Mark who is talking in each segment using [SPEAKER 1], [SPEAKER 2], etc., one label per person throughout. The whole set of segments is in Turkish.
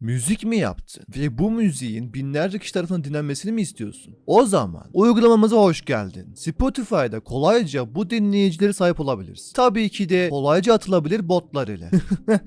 [SPEAKER 1] Müzik mi yaptın? Ve bu müziğin binlerce kişi tarafından dinlenmesini mi istiyorsun? O zaman uygulamamıza hoş geldin. Spotify'da kolayca bu dinleyicileri sahip olabilirsin. Tabii ki de kolayca atılabilir botlar ile.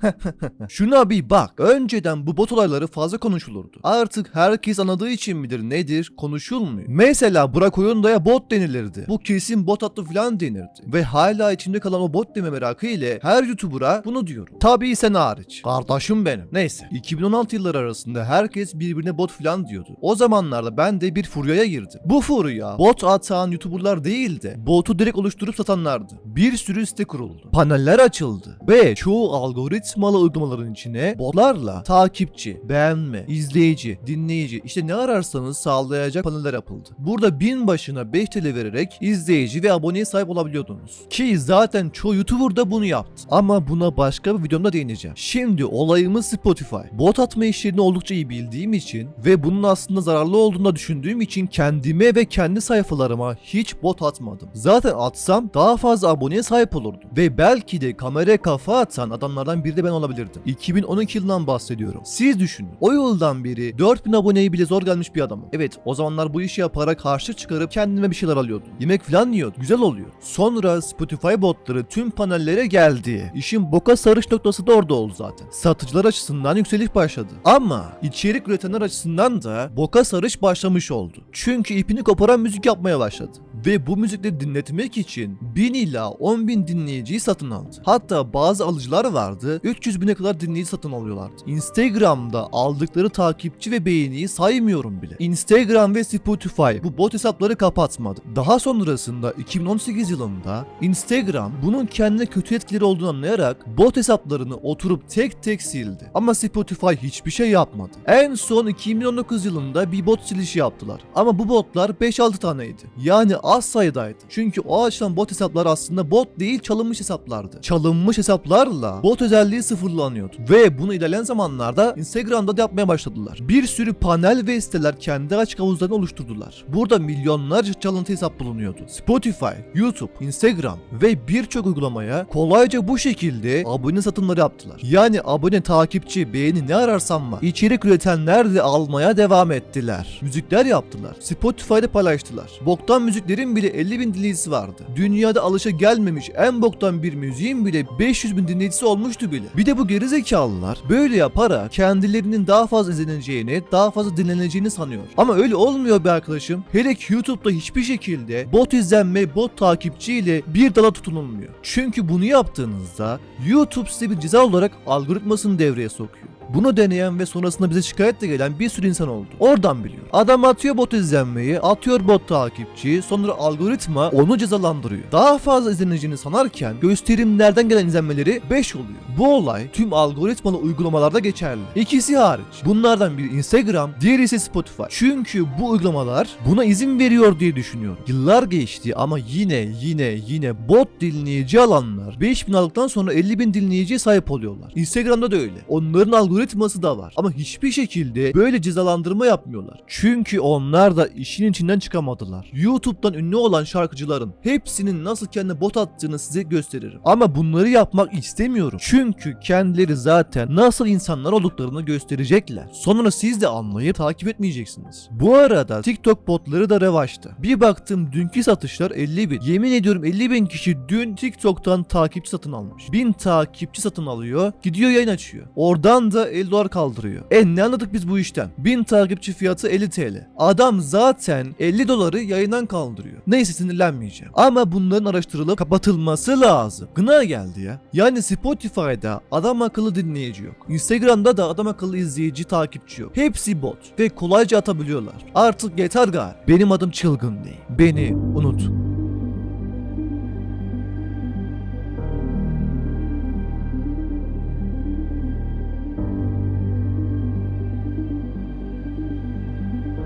[SPEAKER 1] Şuna bir bak. Önceden bu bot olayları fazla konuşulurdu. Artık herkes anladığı için midir nedir konuşulmuyor. Mesela Burak Oyunda'ya bot denilirdi. Bu kesin bot attı falan denirdi. Ve hala içimde kalan o bot deme merakı ile her YouTuber'a bunu diyorum. Tabii sen hariç. Kardeşim benim. Neyse. 2016 yılları arasında herkes birbirine bot falan diyordu. O zamanlarda ben de bir furyaya girdim. Bu furya bot atan YouTuber'lar değil de botu direkt oluşturup satanlardı. Bir sürü site kuruldu. Paneller açıldı. Ve çoğu algoritmalı uygulamaların içine botlarla takipçi, beğenme, izleyici, dinleyici işte ne ararsanız sağlayacak paneller yapıldı. Burada bin başına 5 TL vererek izleyici ve aboneye sahip olabiliyordunuz. Ki zaten çoğu YouTuber da bunu yaptı. Ama buna başka bir videomda değineceğim. Şimdi olayımız Spotify. Bot atma işlerini oldukça iyi bildiğim için ve bunun aslında zararlı olduğunu düşündüğüm için kendime ve kendi sayfalarıma hiç bot atmadım. Zaten atsam daha fazla aboneye sahip olurdum. Ve belki de kameraya kafa atan adamlardan biri de ben olabilirdim. 2012 yılından bahsediyorum. Siz düşünün. O yıldan beri 4000 aboneye bile zor gelmiş bir adamım. Evet o zamanlar bu işi yaparak harçlık çıkarıp kendime bir şeyler alıyordum. Yemek falan yiyordum. Güzel oluyor. Sonra Spotify botları tüm panellere geldi. İşin boka sarış noktası da orada oldu zaten. Satıcılar açısından yükseliş başladı. Ama içerik üretenler açısından da boka sarış başlamış oldu. Çünkü ipini koparan müzik yapmaya başladı. Ve bu müzikleri dinletmek için 1000 ila 10 bin dinleyiciyi satın aldı. Hatta bazı alıcılar vardı 300 bine kadar dinleyici satın alıyorlardı. Instagram'da aldıkları takipçi ve beğeniyi saymıyorum bile. Instagram ve Spotify bu bot hesapları kapatmadı. Daha sonrasında 2018 yılında Instagram bunun kendine kötü etkileri olduğunu anlayarak bot hesaplarını oturup tek tek sildi. Ama Spotify hiçbir şey yapmadı. En son 2019 yılında bir bot silişi yaptılar. Ama bu botlar 5-6 taneydi. Yani az sayıdaydı. Çünkü o açılan bot hesaplar aslında bot değil çalınmış hesaplardı. Çalınmış hesaplarla bot özelliği sıfırlanıyordu. Ve bunu ilerleyen zamanlarda Instagram'da da yapmaya başladılar. Bir sürü panel ve siteler kendi açık havuzlarını oluşturdular. Burada milyonlarca çalıntı hesap bulunuyordu. Spotify, YouTube, Instagram ve birçok uygulamaya kolayca bu şekilde abone satımları yaptılar. Yani abone, takipçi, beğeni ne ararsan var. İçerik üretenler de almaya devam ettiler. Müzikler yaptılar. Spotify'da paylaştılar. Boktan müziklerin bile 50 bin dinleyicisi vardı. Dünyada alışa gelmemiş en boktan bir müziğin bile 500 bin dinleyicisi olmuştu bile. Bir de bu gerizekalılar böyle yaparak kendilerinin daha fazla izleneceğini, daha fazla dinleneceğini sanıyor. Ama öyle olmuyor be arkadaşım. Hele ki YouTube'da hiçbir şekilde bot izlenme, bot takipçiyle bir dala tutunulmuyor. Çünkü bunu yaptığınızda YouTube size bir ceza olarak algoritmasını devreye sokuyor. Bunu deneyen ve sonrasında bize şikayetle gelen bir sürü insan oldu. Oradan biliyor. Adam atıyor bot izlenmeyi, atıyor bot takipçiyi, sonra algoritma onu cezalandırıyor. Daha fazla izleneceğini sanarken gösterimlerden gelen izlenmeleri 5 oluyor. Bu olay tüm algoritmalı uygulamalarda geçerli. İkisi hariç. Bunlardan biri Instagram, diğeri ise Spotify. Çünkü bu uygulamalar buna izin veriyor diye düşünüyorum. Yıllar geçti ama yine yine yine bot dinleyici alanlar 5000 aldıktan sonra 50 bin dinleyiciye sahip oluyorlar. Instagram'da da öyle. Onların algoritması da var. Ama hiçbir şekilde böyle cezalandırma yapmıyorlar. Çünkü onlar da işin içinden çıkamadılar. YouTube'dan ünlü olan şarkıcıların hepsinin nasıl kendi bot attığını size gösteririm. Ama bunları yapmak istemiyorum. Çünkü kendileri zaten nasıl insanlar olduklarını gösterecekler. Sonra siz de anlayıp takip etmeyeceksiniz. Bu arada TikTok botları da revaçta. Bir baktım dünkü satışlar 50 bin. Yemin ediyorum 50 bin kişi dün TikTok'tan takipçi satın almış. 1000 takipçi satın alıyor. Gidiyor yayın açıyor. Oradan da 50 dolar kaldırıyor. E ne anladık biz bu işten? 1000 takipçi fiyatı 50 TL. Adam zaten 50 doları yayından kaldırıyor. Neyse sinirlenmeyeceğim. Ama bunların araştırılıp kapatılması lazım. Gına geldi ya. Yani Spotify'da adam akıllı dinleyici yok. Instagram'da da adam akıllı izleyici takipçi yok. Hepsi bot ve kolayca atabiliyorlar. Artık yeter gari. Benim adım çılgın değil. Beni unut.